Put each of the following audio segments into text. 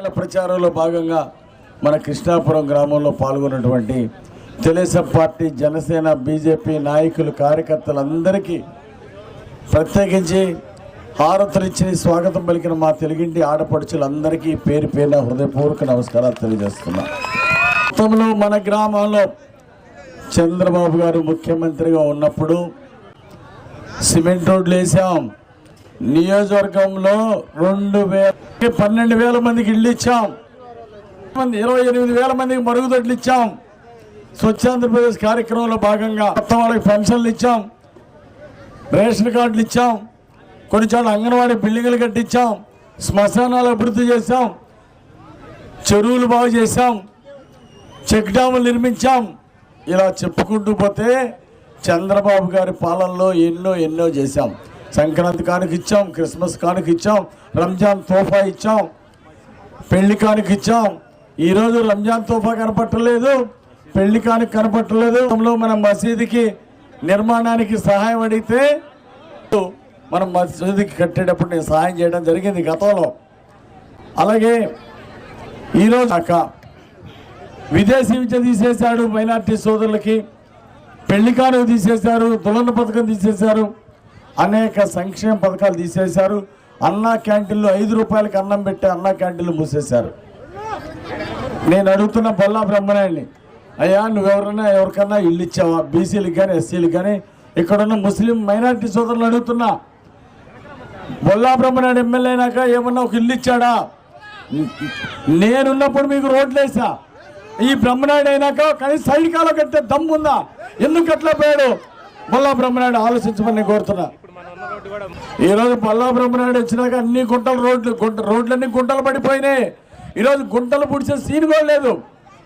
ఎన్నికల ప్రచారంలో భాగంగా మన కృష్ణాపురం గ్రామంలో పాల్గొన్నటువంటి తెలుగుదేశం పార్టీ జనసేన బీజేపీ నాయకులు కార్యకర్తలందరికీ ప్రత్యేకించి హారతులిచ్చి స్వాగతం పలికిన మా తెలుగింటి ఆడపడుచులందరికీ పేరు పేరున హృదయపూర్వక నమస్కారాలు తెలియజేస్తున్నా. గతంలో మన గ్రామంలో చంద్రబాబు గారు ముఖ్యమంత్రిగా ఉన్నప్పుడు సిమెంట్ రోడ్లు వేసాం నియోజకవర్గంలో రెండు వేల పన్నెండు వేల మందికి ఇళ్ళు ఇచ్చాం. మంది ఇరవై ఎనిమిది వేల మందికి మరుగుదొడ్లు ఇచ్చాం. స్వచ్ఛ ఆంధ్రప్రదేశ్ కార్యక్రమంలో భాగంగా కొత్త వాళ్ళకి పెన్షన్లు ఇచ్చాం. రేషన్ కార్డులు ఇచ్చాం. కొన్ని చోట్ల అంగన్వాడీ బిల్డింగులు కట్టించాం. శ్మశానాలు అభివృద్ధి చేశాం. చెరువులు బాగు చేశాం. చెక్ డ్యాములు నిర్మించాం. ఇలా చెప్పుకుంటూ పోతే చంద్రబాబు గారి పాలనలో ఎన్నో ఎన్నో చేశాం. సంక్రాంతి కానుక ఇచ్చాం క్రిస్మస్ కానుక ఇచ్చాం రంజాన్ తోఫా ఇచ్చాం పెళ్ళి కానుక ఇచ్చాం. ఈరోజు రంజాన్ తోఫా కనపట్టలేదు పెళ్ళి కానుక కనపట్టలేదు. మన మసీదుకి నిర్మాణానికి సహాయం అడిగితే మనం మసీదుకి కట్టేటప్పుడు నేను సహాయం చేయడం జరిగింది గతంలో. అలాగే ఈరోజు అక్క విదేశీ విద్య తీసేశాడు మైనార్టీ సోదరులకి పెళ్ళి కానుక తీసేశారు దులన పథకం తీసేశారు. అనేక సంక్షేమ పథకాలు తీసేశారు. అన్నా క్యాంటీన్లో ఐదు రూపాయలకి అన్నం పెట్టి అన్నా క్యాంటీన్లు మూసేశారు. నేను అడుగుతున్న బొల్లా బ్రహ్మనాయుడిని అయ్యా నువ్వెవరన్నా ఎవరికన్నా ఇల్లు ఇచ్చావా? బీసీలకు కానీ ఎస్సీలకు కానీ ఇక్కడున్న ముస్లిం మైనారిటీ సోదరులు అడుగుతున్నా. బొల్లా బ్రహ్మనాయుడు ఎమ్మెల్యే అయినాక ఏమన్నా ఒక ఇల్లు ఇచ్చాడా? నేనున్నప్పుడు మీకు రోడ్లు వేసా. ఈ బ్రహ్మనాయుడు అయినాక కానీ సైడ్ కాలో కట్టే ఎందుకు అట్లా పోయాడు? బొల్లా బ్రహ్మనాయుడు ఆలోచించమని కోరుతున్నా. ఈరోజు బొల్లా బ్రహ్మనాయుడు వచ్చినాక అన్ని గుంటలు రోడ్లు గుంట రోడ్లన్నీ గుంటలు పడిపోయినాయి. ఈరోజు గుంటలు పుడిచే సీన్ కూడా లేదు.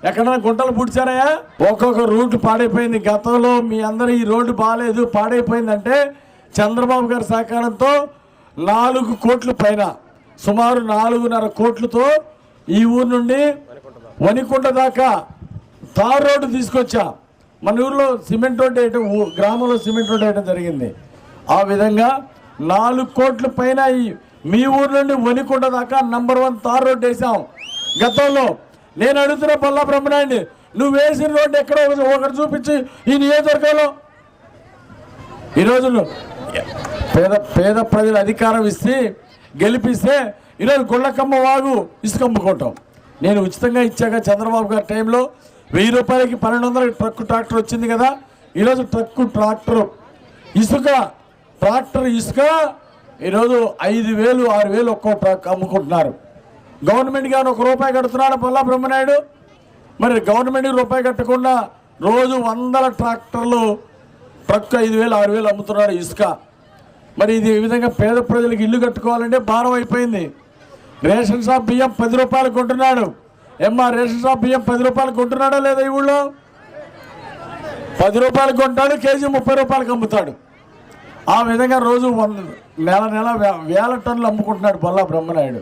ఎక్కడైనా గుంటలు పుడిచారయ్యా? ఒక్కొక్క రూట్ పాడైపోయింది. గతంలో మీ అందరూ ఈ రోడ్డు బాగాలేదు పాడైపోయిందంటే చంద్రబాబు గారి సహకారంతో నాలుగు కోట్ల పైన సుమారు నాలుగున్నర కోట్లతో ఈ ఊరు నుండి వనికుంట దాకా తార్ రోడ్డు తీసుకొచ్చా. మన ఊర్లో సిమెంట్ రోడ్డు వేయటం గ్రామంలో సిమెంట్ రోడ్డు వేయటం జరిగింది. ఆ విధంగా నాలుగు కోట్ల పైన మీ ఊరు నుండి వనికుంట దాకా నంబర్ వన్ తార్ రోడ్డు వేసాం. గతంలో నేను అడుగుతున్న పల్లా బ్రహ్మనాయుడిని నువ్వు వేసిన రోడ్డు ఎక్కడో ఒకటి- ఒకటి చూపించి ఈ నియోజకవర్గంలో. ఈరోజు పేద పేద ప్రజలు అధికారం ఇస్తే గెలిపిస్తే ఈరోజు గుళ్ళకమ్మ వాగు ఇసుకమ్ముకుంటాం నేను ఉచితంగా ఇచ్చాక చంద్రబాబు గారి టైంలో వెయ్యి రూపాయలకి పన్నెండు వందలకి ట్రక్ ట్రాక్టర్ వచ్చింది కదా ఈరోజు ట్రక్ ట్రాక్టర్. ఇసుక ట్రాక్టర్ ఇసుక ఈరోజు ఐదు వేలు ఆరు వేలు ఒక్కో ట్రాక్ అమ్ముకుంటున్నారు. గవర్నమెంట్ కానీ ఒక రూపాయి కడుతున్నాడు పల్లా బ్రహ్మనాయుడు. మరి గవర్నమెంట్ రూపాయి కట్టకుండా రోజు వందల ట్రాక్టర్లు ట్రక్ ఐదు వేలు ఆరు వేలు అమ్ముతున్నారు ఇసుక. మరి ఇది ఈ విధంగా పేద ప్రజలకు ఇల్లు కట్టుకోవాలంటే భారం అయిపోయింది. రేషన్ షాప్ బియ్యం పది రూపాయలు కొంటున్నాడు. ఏమ్మా రేషన్ షాప్ బియ్యం పది రూపాయలు కొంటున్నాడా లేదా ఈ ఊళ్ళో? పది రూపాయలు కొంటాడు కేజీ ముప్పై రూపాయలకు అమ్ముతాడు. ఆ విధంగా రోజు వంద నెల నెల వే- వేల టన్నులు అమ్ముకుంటున్నాడు బొల్లా బ్రహ్మనాయుడు.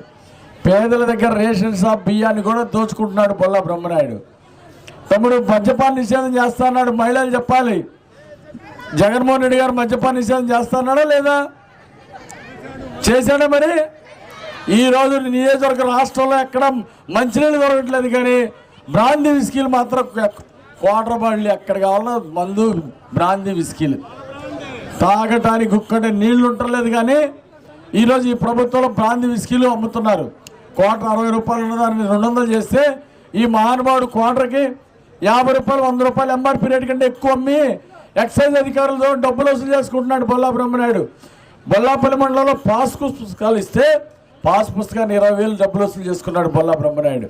పేదల దగ్గర రేషన్ షాప్ బియ్యాన్ని కూడా దోచుకుంటున్నాడు బొల్లా బ్రహ్మనాయుడు. తమ్ముడు మద్యపాన నిషేధం చేస్తున్నాడు మహిళలు చెప్పాలి. జగన్మోహన్ రెడ్డి గారు మద్యపాన నిషేధం చేస్తున్నాడా లేదా? చేశాడా మరి? ఈ రోజు నియోజకవర్గ రాష్ట్రంలో ఎక్కడ మంచినీళ్ళు దొరకట్లేదు కానీ బ్రాందీ విస్కీలు మాత్రం క్వార్టర్ బాటిల్ ఎక్కడ కావాలన్నా మందు బ్రాందీ విస్కీలు. తాగటానికి గుక్కటే నీళ్ళు ఉండలేదు కానీ ఈరోజు ఈ ప్రభుత్వంలో బ్రాంది విస్కీలు అమ్ముతున్నారు. క్వార్టర్ అరవై రూపాయలు ఉన్నదాన్ని రెండు వందలు చేస్తే ఈ మహానుభావుడు క్వార్టర్కి యాభై రూపాయలు వంద రూపాయలు ఎంఆర్పీ రేటు కంటే ఎక్కువ అమ్మి ఎక్సైజ్ అధికారులతో డబ్బులు వసూలు చేసుకుంటున్నాడు బొల్లా బ్రహ్మనాయుడు బొల్లాపల్లి మండలంలో పాస్ పుస్తకాలు ఇస్తే పాస్ పుస్తకాన్ని ఇరవై వేలు డబ్బులు వసూలు చేసుకున్నాడు బొల్లా బ్రహ్మనాయుడు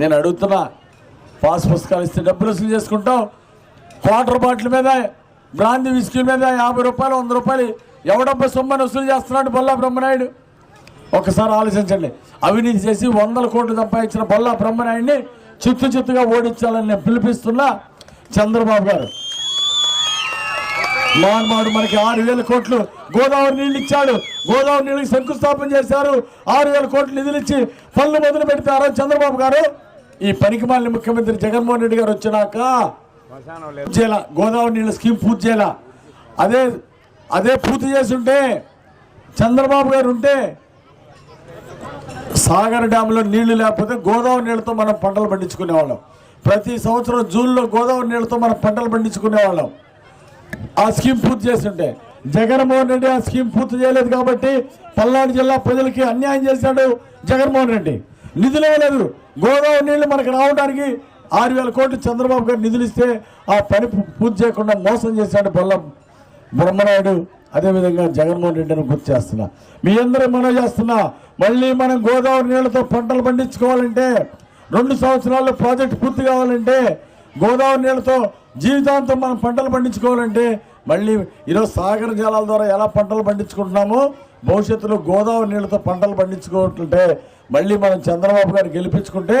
నేను అడుగుతున్నా పాస్ పుస్తకాలు ఇస్తే డబ్బులు వసూలు చేసుకుంటాం. క్వార్టర్ బాటిల్ మీద బ్రాంతి విస్కీ మీద యాభై రూపాయలు వంద రూపాయలు ఎవడబ్బా సొమ్మని వసూలు చేస్తున్నాడు బొల్లా బ్రహ్మనాయుడు? ఒకసారి ఆలోచించండి. అవినీతి చేసి వందల కోట్లు సంపాదించిన బొల్లా బ్రహ్మనాయుడిని చిత్తు చిత్తుగా ఓడించాలని నేను పిలిపిస్తున్నా చంద్రబాబు గారు. మాన్మాడు మనకి ఆరు వేల కోట్లు గోదావరి నీళ్ళు ఇచ్చాడు. గోదావరి నీళ్ళకి శంకుస్థాపన చేశారు. ఆరు వేల కోట్లు నిధులు ఇచ్చి పనులు మొదలు పెడతారు చంద్రబాబు గారు. ఈ పనికి ముఖ్యమంత్రి జగన్మోహన్ రెడ్డి గారు వచ్చినాక చేయాల? గోదావరి నీళ్ళ స్కీమ్ పూర్తి చేయాల? అదే అదే పూర్తి చేస్తుంటే చంద్రబాబు గారు ఉంటే సాగర్ డ్యాంలో నీళ్ళు లేకపోతే గోదావరి నీళ్ళతో మనం పంటలు పండించుకునేవాళ్ళం ప్రతి సంవత్సరం జూన్లో గోదావరి నీళ్ళతో మనం పంటలు పండించుకునేవాళ్ళం ఆ స్కీమ్ పూర్తి చేస్తుంటే. జగన్మోహన్ రెడ్డి ఆ స్కీమ్ పూర్తి చేయలేదు కాబట్టి పల్నాడు జిల్లా ప్రజలకి అన్యాయం చేశాడు జగన్మోహన్ రెడ్డి. నిధులు ఇవ్వలేదు. గోదావరి నీళ్ళు మనకు రావడానికి ఆరు వేల కోట్లు చంద్రబాబు గారు నిధులు ఇస్తే ఆ పని పూర్తి చేయకుండా మోసం చేశాడు బొల్లం బ్రహ్మనాయుడు. అదేవిధంగా జగన్మోహన్ రెడ్డిని గుర్తు చేస్తున్నా. మీ అందరూ మనం చేస్తున్నా. మళ్ళీ మనం గోదావరి నీళ్ళతో పంటలు పండించుకోవాలంటే రెండు సంవత్సరాల్లో ప్రాజెక్ట్ పూర్తి కావాలంటే గోదావరి నీళ్ళతో జీవితాంతం మనం పంటలు పండించుకోవాలంటే మళ్ళీ ఈరోజు సాగర జలాల ద్వారా ఎలా పంటలు పండించుకుంటున్నామో భవిష్యత్తులో గోదావరి నీళ్ళతో పంటలు పండించుకోవాలంటే మళ్ళీ మనం చంద్రబాబు గారు గెలిపించుకుంటే